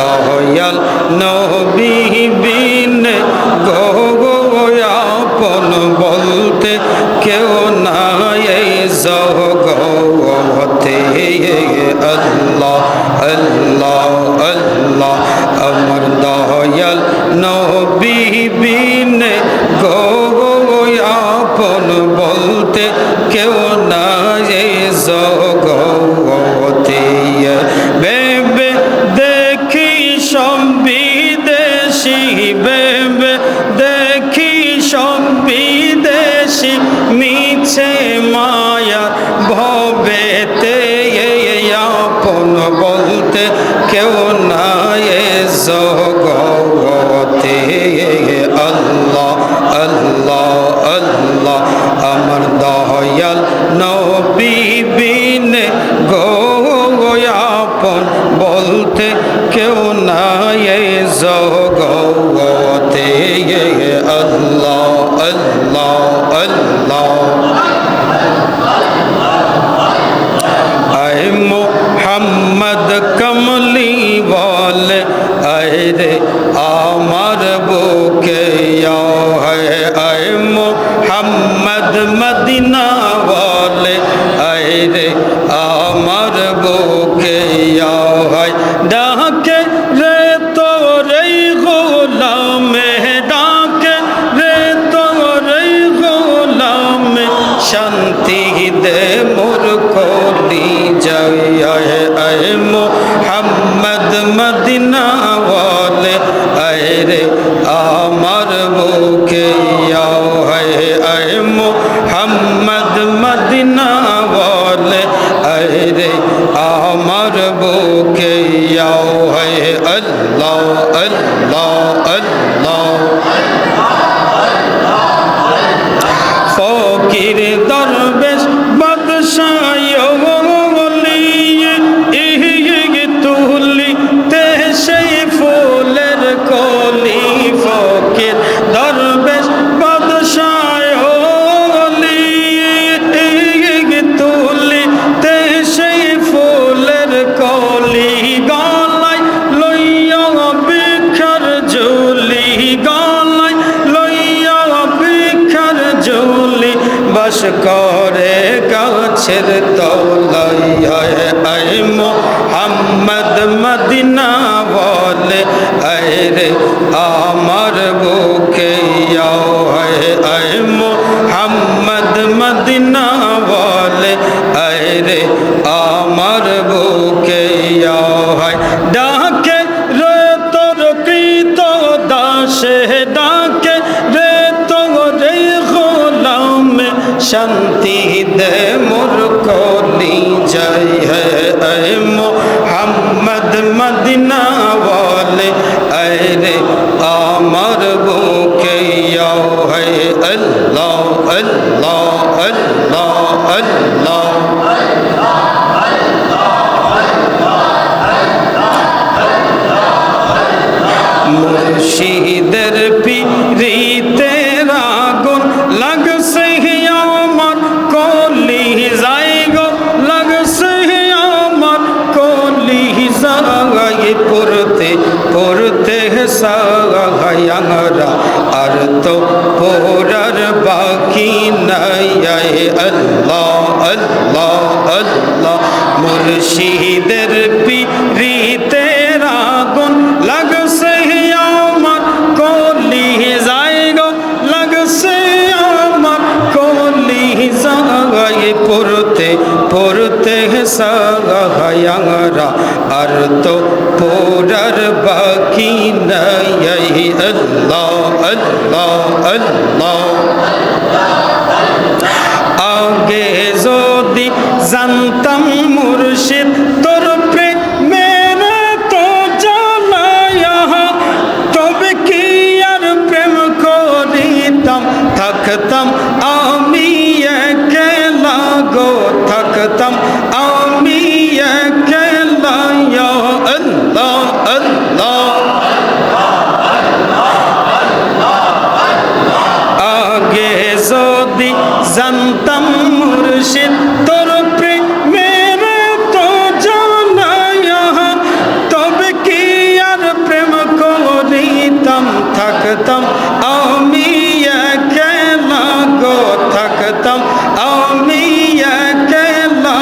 দয়াল নবী বিন গোয়াপন বলতে কেউ নাই জগতে। আল্লাহ আল্লাহ আল্লাহ, আমার দয়াল নবী বিন গোয়াপন বলতে কেউ নাই এই সম্বিদেশি মিছে মায়া ভবেতে আপন বলতে কেউ নাই জগতে। আল্লাহ আল্লাহ আল্লাহ, আমার দয়াল নবী বিন গোয়াপন বলতে কেউ নাই জগতে। আমার বুকে হয় আয় মোহাম্মদ মদিনা বলে আয় রে আমার বুকে হয় আল্লাহ আল্লাহ আল্লাহ। বাস করে গাছের তলায়। আয় মোহাম্মদ মদিনা বলে আয় রে আমার বুকে আয় মোহাম্মদ মদিনা বলে আয় রে আমার বুকে হয় ডাকে রে তোর কৃত দাসে শান্তি দে মোর কলি জয় হে মোহাম্মদ মদিনা বলে আরে আমার বুকে হে আল্লাহ আল্লাহ আল্লাহ আল্লাহ। সাহায়ারা আর তো পড়ার বাকি নাই। আল্লাহ আল্লাহ আল্লাহ মুর্শিদের পিরিতে সাহায়ারা আর তো পড়ার বাকি নাই। আল্লাহ আল্লাহ আল্লাহ। আগে যদি জানতাম মুর্শিদ, তোর প্রেমের তো জানায়া তবে কি আর প্রেম করিতাম? থাকতাম আমি একলা গো, থাকতাম থাকতাম, আমি একলা গো থাকতাম, আমি একলা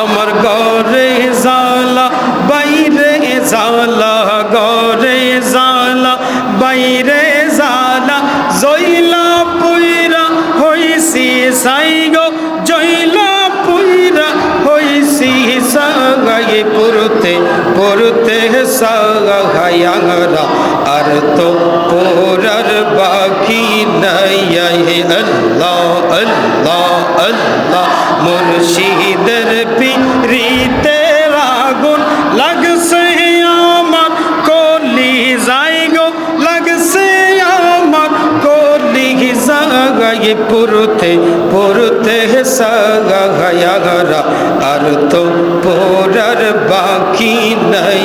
আমার গরে জালা বাইরে জালা গরে জালা বাইরে জালা জইলা পুইরা হইছি সাই গো জইলা পুইরা হইছি সাগাই, পুরতে পুরতে সাগা তো পোরার বাকি নাই। আল্লাহ আল্লাহ আল্লাহ। মুর্শিদের পিরিতে আগুন লাগছে আমার কলি যাইগো লাগছে আমার কলি জাগাই পুরতে পুরতে সাগায়াগরা আর তো পোরার বাকি নাই।